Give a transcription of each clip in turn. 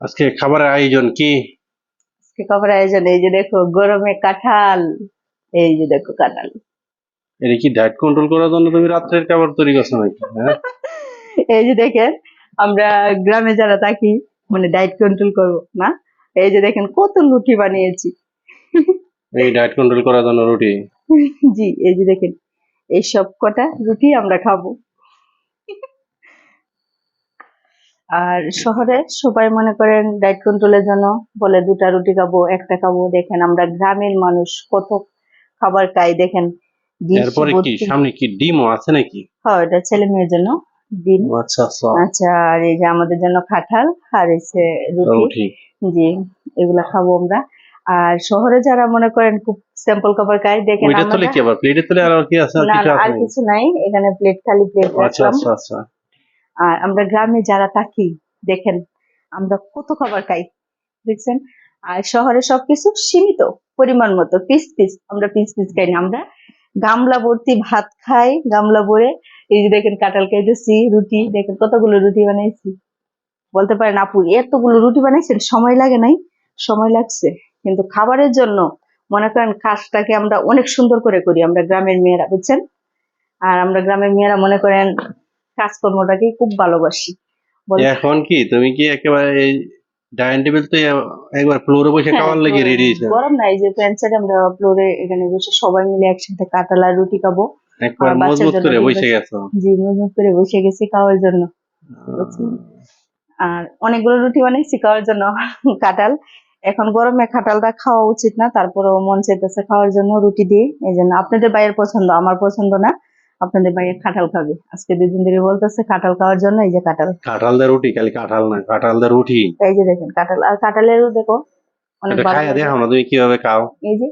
আজকে খাবারের আয়োজন কি? আজকে খাবার আয়োজন এই যে দেখো গরমে কাঁঠাল এই যে দেখো কাঁঠাল। এটা কি ডায়েট কন্ট্রোল করার জন্য তুমি রাত্রের খাবার তৈরি করছ নাকি? হ্যাঁ? এই যে দেখেন আমরা গ্রামে যারা থাকি মানে ডায়েট কন্ট্রোল করব না? এই যে দেখেন কত লুচি বানিয়েছি। এই ডায়েট কন্ট্রোল করার জন্য রুটি? জি এই যে দেখেন এই সব কটা রুটি আমরা খাব। আর শহরে সবাই মনে করেন ডায়েট কন্ট্রোলের জন্য বলে দুটা রুটি খাব একটা খাব। দেখেন আমরা গ্রামের মানুষ কত খাবার খাই দেখেন। ডিম এরপরে কি সামনে কি ডিমও আছে নাকি? হ্যাঁ এটা ছেলে মেয়ের জন্য ডিম। আচ্ছা আচ্ছা। আচ্ছা আর এই যে আমাদের জন্য কাঁঠাল আর রুটি। রুটি। জি এগুলা খাব আমরা। আর শহরে যারা মনে করেন খুব সিম্পল খাবার খাই দেখেন ওইটা আমরা কি আবার প্লেটে তোলে আর কি আছে আর কিছু নাই এখানে প্লেট খালি প্লেট আচ্ছা আচ্ছা আচ্ছা। আর আমরা গ্রামে যারা থাকি, দেখেন, আমরা কত খাবার খাই, দেখছেন? আর শহরে সবকিছু সীমিত পরিমাণ মতো পিস পিস আমরা পিস পিস খাই না, আমরা গামলা ভর্তি ভাত খাই, গামলা ভরে, এই যে দেখেন কাঁঠাল খাইতেছি রুটি, দেখেন কতগুলো রুটি বানাইছি। বলতে পারেন, আপু, এতগুলো রুটি বানাইছেন, সময় লাগে নাই? সময় লাগছে, কিন্তু খাবারের জন্য মনে করেন কাজটাকে আমরা অনেক সুন্দর করে করি, আমরা গ্রামের মেয়েরা, বুঝছেন? আর আমরা গ্রামের মেয়েরা মনে করেন কাজকর্মটাকে খুব ভালোবাসি। এখন কি তুমি কি একেবারে ডাইনিং টেবিল তো একবার ফ্লোরে বসে খাওয়ার লেগে রেডি গরম নাই যে আমরা ফ্লোরে এখানে বসে সবাই মিলে একসাথে আর রুটি খাব। একবার মজবুত করে বসে গেছো? জি মজবুত করে বসে গেছি খাওয়ার জন্য। আর অনেকগুলো রুটি বানাইছি খাওয়ার জন্য কাঁঠাল। এখন গরমে কাঁঠালটা খাওয়া উচিত না তারপরেও মন চাইতেছে খাওয়ার জন্য রুটি দিয়ে। এই জন্য আপনাদের বাইরের পছন্দ আমার পছন্দ না। আপনাদের বাইরে কাঁঠাল খাবে। আজকে দুদিন ধরে বলতেছে কাঁঠাল খাওয়ার জন্য এই যে কাঁঠাল। কাঁঠাল দা রুটি খালি কাঁঠাল না কাঁঠাল দা রুটি। এই যে দেখেন কাঁঠাল আর কাঁঠালেরও দেখো অনেক ভালো খাইয়া দেখো না তুমি কীভাবে খাও? এই যে।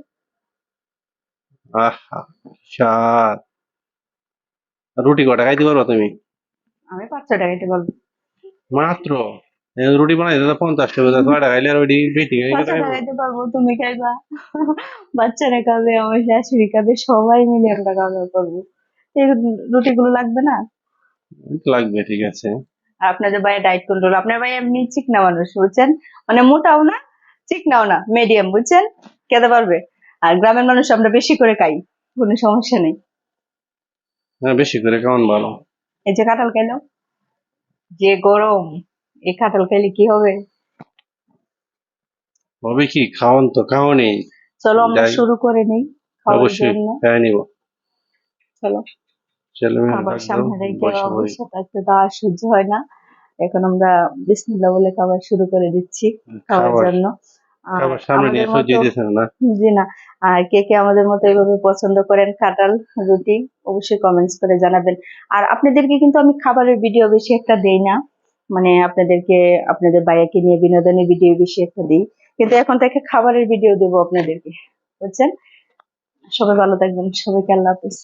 আহা স্বাদ রুটি কটা খাইতে পারবা তুমি? আমি পাঁচশো টাকা দিতে পারব। মাত্র? রুটি বানাইতে তো পঞ্চাশ টাকা ছয়টা খাইলে আর ওইটি বেশি খাই পাঁচশো টাকা পারব তুমি খাইবা। বাচ্চারা খাবে আমার শাশুড়ি খাবে সবাই মিলে আমরা খাওয়া করব। এই রুটিগুলো লাগবে না? লাগবে ঠিক আছে। আপনাদের ভাইয়ের ডায়েট কন্ট্রোল আপনার ভাই এমনি চিকনা মানুষ বুঝছেন? মানে মোটাও না চিকনাও না মিডিয়াম বুঝছেন? খেতে পারবে। আর গ্রামের মানুষ আমরা বেশি করে খাই কোনো সমস্যা নেই। হ্যাঁ বেশি করে কেমন ভালো? এই যে কাঁঠাল খাইলো যে গরম এই কাঁঠাল খাইলে কি হবে? হবে কি? খাওয়ান তো খাওয়ানি চলো আমরা শুরু করে নেই খাওয়ার অবশ্যই জন্য। নিব। চলো। খাবার সামনে রেখে বসে বসে। থাকতে তো আর সহ্য হয় না। এখন আমরা বিসমিল্লাহ বলে খাবার শুরু করে দিচ্ছি খাওয়ার জন্য। না জি না। আর কে কে আমাদের মতো এভাবে পছন্দ করেন কাঁঠাল রুটি অবশ্যই কমেন্টস করে জানাবেন। আর আপনাদেরকে কিন্তু আমি খাবারের ভিডিও বেশি একটা দেই না। মানে আপনাদেরকে আপনাদের বাইয়াকে নিয়ে বিনোদনের ভিডিও বেশি একটা দিই। কিন্তু এখন থেকে খাবারের ভিডিও দেবো আপনাদেরকে। বুঝছেন? সবাই ভালো থাকবেন। সবাইকে আল্লাহ হাফিজ।